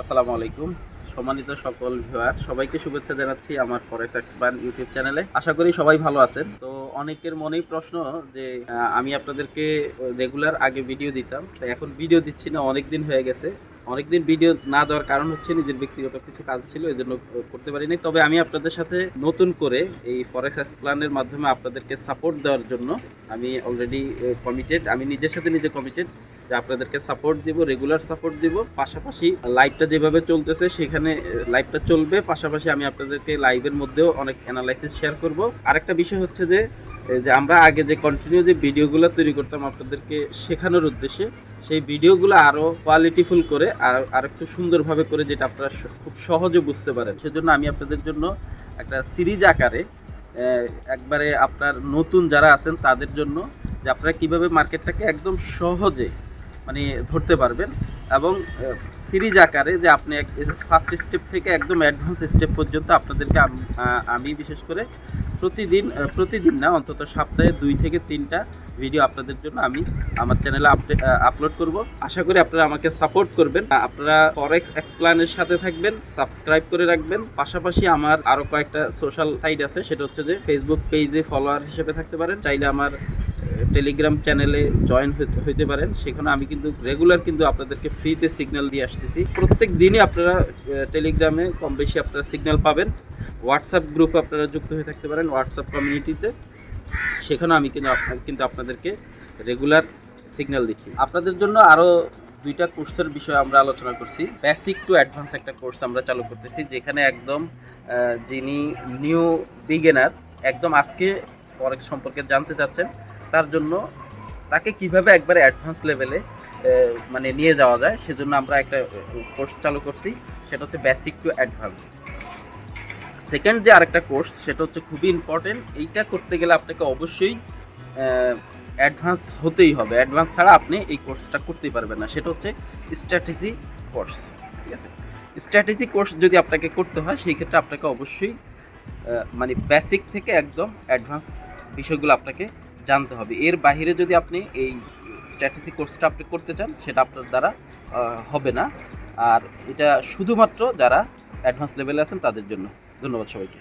আসসালামু আলাইকুম। সম্মানিত সকল ভিউয়ার, সবাইকে শুভেচ্ছা জানাচ্ছি আমার ফরেক্স এক্সপান ইউটিউব চ্যানেলে আশা করি সবাই ভালো আছেন। তো অনেকের মনেই প্রশ্ন যে আমি আপনাদেরকে রেগুলার আগে ভিডিও দিতাম। তো এখন ভিডিও দিচ্ছি না অনেক দিন হয়ে গেছে। অনেকদিন ভিডিও না দেওয়ার কারণ হচ্ছে নিজের ব্যক্তিগত কিছু কাজ ছিল এই জন্য করতে পারিনি। তবে আমি আপনাদের সাথে নতুন করে এই ফরেক্স এক্সপ্লানের মাধ্যমে আপনাদেরকে সাপোর্ট দেওয়ার জন্য আমি অলরেডি কমিটেড আমি নিজের সাথে নিজে কমিটেড যে আপনাদেরকে সাপোর্ট দিব রেগুলার সাপোর্ট দিব। পাশাপাশি লাইভটা যেভাবে চলতেছে, সেখানে লাইভটা চলবে। পাশাপাশি আমি আপনাদেরকে লাইভের মধ্যেও অনেক অ্যানালাইসিস শেয়ার করব। আরেকটা বিষয় হচ্ছে যে যে আমরা আগে যে কন্টিনিউ যে ভিডিওগুলো তৈরি করতাম আপনাদেরকে শেখানোর উদ্দেশ্যে, সেই ভিডিওগুলো আরও কোয়ালিটিফুল করে, আর আর একটু সুন্দরভাবে করে যেটা আপনারা খুব সহজে বুঝতে পারেন। সেজন্য আমি আপনাদের জন্য একটা সিরিজ আকারে একবারে আপনার নতুন যারা আছেন তাদের জন্য, যে আপনারা কীভাবে মার্কেটটাকে একদম সহজে মানে ধরতে পারবেন। এবং সিরিজ আকারে যে আপনি এক ফার্স্ট স্টেপ থেকে একদম অ্যাডভান্স স্টেপ পর্যন্ত আপনাদেরকে আম- বিশেষ করে প্রতিদিন প্রতিদিন না, অন্তত সপ্তাহে দুই থেকে তিনটা ভিডিও আপনাদের জন্য আমি আমার চ্যানেলে আপলোড করব। আশা করি আপনারা আমাকে সাপোর্ট করবেন। আপনারা ফরেক্স এক্সপ্লানের সাথে থাকবেন সাবস্ক্রাইব করে রাখবেন। পাশাপাশি আমার আরও কয়েকটা সোশ্যাল সাইট আছে, সেটা হচ্ছে যে ফেসবুক পেজে ফলোয়ার হিসেবে থাকতে পারেন। চাইলে আমার টেলিগ্রাম চ্যানেলে জয়েন হইতে পারেন। সেখানে আমি কিন্তু রেগুলার কিন্তু আপনাদেরকে ফ্রিতে সিগন্যাল দিয়ে আসতেছি। প্রত্যেক দিনই আপনারা টেলিগ্রামে কম বেশি আপনারা সিগন্যাল পাবেন। হোয়াটসঅ্যাপ গ্রুপে আপনারা যুক্ত হয়ে থাকতে পারেন হোয়াটসঅ্যাপ কমিউনিটিতে সেখানে আমি কিন্তু আপনার কিন্তু আপনাদেরকে রেগুলার সিগন্যাল দিচ্ছি। আপনাদের জন্য আরও দুইটা কোর্সের বিষয়ে আমরা আলোচনা করছি। বেসিক টু অ্যাডভান্স একটা কোর্স আমরা চালু করতেছি, যেখানে একদম যিনি নিউ বিগেনার একদম আজকে ফরেক্স সম্পর্কে জানতে চাচ্ছেন তার জন্য তাকে কীভাবে একবারে অ্যাডভান্স লেভেলে মানে নিয়ে যাওয়া যায়, সেজন্য আমরা একটা কোর্স চালু করছি, সেটা হচ্ছে বেসিক টু অ্যাডভান্স সেকেন্ড যে আরেকটা কোর্স সেটা হচ্ছে খুবই ইম্পর্টেন্ট এইটা করতে গেলে আপনাকে অবশ্যই অ্যাডভান্স হতেই হবে। অ্যাডভান্স ছাড়া আপনি এই কোর্সটা করতেই পারবেন না। সেটা হচ্ছে স্ট্র্যাটেজি কোর্স ঠিক আছে? স্ট্র্যাটেজি কোর্স যদি আপনাকে করতে হয়, সেই ক্ষেত্রে আপনাকে অবশ্যই মানে বেসিক থেকে একদম অ্যাডভান্স বিষয়গুলো আপনাকে জানতে হবে। এর বাহিরে যদি আপনি এই স্ট্র্যাটেজি কোর্সটা আপনি করতে চান, সেটা আপনার দ্বারা হবে না। আর এটা শুধুমাত্র যারা অ্যাডভান্স লেভেলে আছেন, তাদের জন্য। ধন্যবাদ সবাইকে।